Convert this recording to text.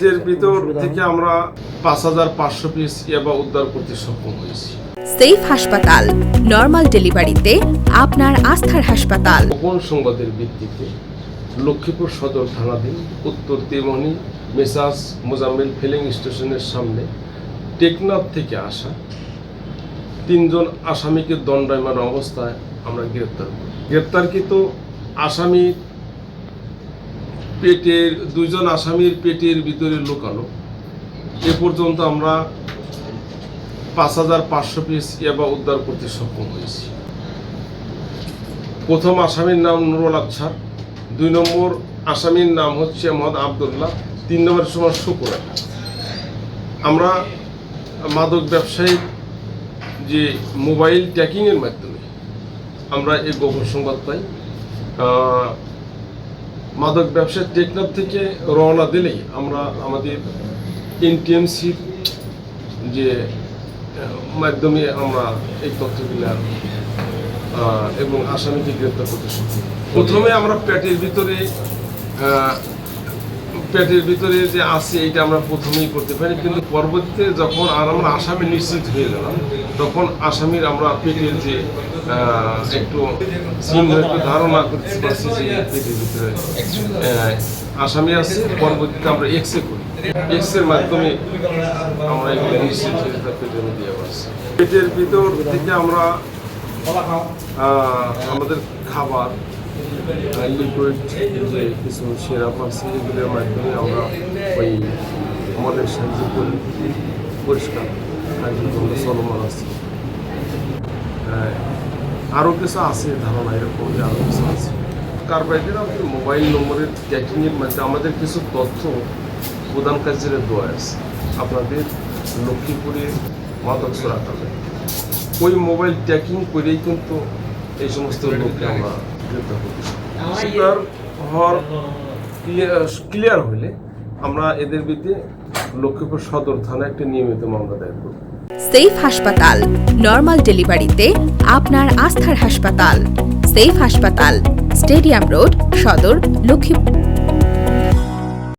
পেটের ভিতর থেকে আমরা পাঁচ হাজার পাঁচশো পিস ইয়াবা উদ্ধার করতে সক্ষম হয়েছি। সেফ হাসপাতাল নর্মাল ডেলিভারিতে আপনার আস্থার হাসপাতাল। গোপন সংবাদের ভিত্তিতে লক্ষ্মীপুর সদর থানাধীন উত্তর তেমনি মেসাজ মোজাম্মেল ফিলিং স্টেশনের সামনে টেকনাফ থেকে আসা তিনজন আসামিকে দণ্ডায়মান অবস্থায় আমরা গ্রেপ্তার করি। গ্রেপ্তারকৃত আসামি পেটের, দুইজন আসামির পেটের ভিতরে লুকানো। এ পর্যন্ত আমরা পাঁচ হাজার পাঁচশো পিস ইয়াবা উদ্ধার করতে সক্ষম হয়েছি। প্রথম আসামির নাম নুরুল আচ্ছার দুই নম্বর আসামির নাম হচ্ছে মোহাম্মদ আবদুল্লাহ, তিন নম্বর সময় শুকুর আমরা মাদক ব্যবসায়ী যে মোবাইল ট্র্যাকিংয়ের মাধ্যমে আমরা এই গোপন সংবাদ পাই। মাদক ব্যবসার টেকনাফ থেকে রওনা দিলেই আমরা আমাদের এনটিএমসির যে মাধ্যমে আমরা এই তথ্যগুলো এবং আসামিকে গ্রেপ্তার করতে প্রথমে আমরা প্যাটের ভিতরে পেটের ভিতরে যে আছে, এইটা আমরা প্রথমেই করতে পারি। কিন্তু পরবর্তীতে যখন আর আমরা আসামি নিশ্চিত হয়ে গেলাম, তখন আসামির আমরা পেটের যে একটু একটু ধারণা করতে পারছি যে পেটের ভিতরে আসামি আছে। পরবর্তীতে আমরা এক্স করি। এক্সের মাধ্যমে আমরা এগুলো নিশ্চিত হয়ে তার পেটের দিয়ে পারছি পেটের ভিতর থেকে আমরা আমাদের খাবার লিকুইড যে কিছু সিরাপ আছে এগুলোর মাধ্যমে আমরা ওই আমাদের সাহায্য করি পরিষ্কার কার্যক্রম চলমান আছে আরও কিছু আছে ধারণা এরকম যে আরও কিছু আছে কারবাইদের আমাদের মোবাইল নম্বরের ট্র্যাকিংয়ের মাধ্যমে আমাদের কিছু তথ্য প্রদান কার্যের দেওয়া আছে আপনাদের লক্ষ্মীপুরের মাদক সুরাকালে ওই মোবাইল ট্র্যাকিং করেই কিন্তু এই সমস্ত লোককে আমরা স্বীকার হওয়ার ক্লিয়ার হইলে আমরা এদের বিরুদ্ধে লক্ষ্মীপুর সদর থানায় একটা নিয়মিত মামলা দায়ের করব। সেফ হাসপাতাল নর্মাল ডেলিভারিতে আপনার আস্থার হাসপাতাল। সেফ হাসপাতাল স্টেডিয়াম রোড সদর লক্ষ্মীপুর।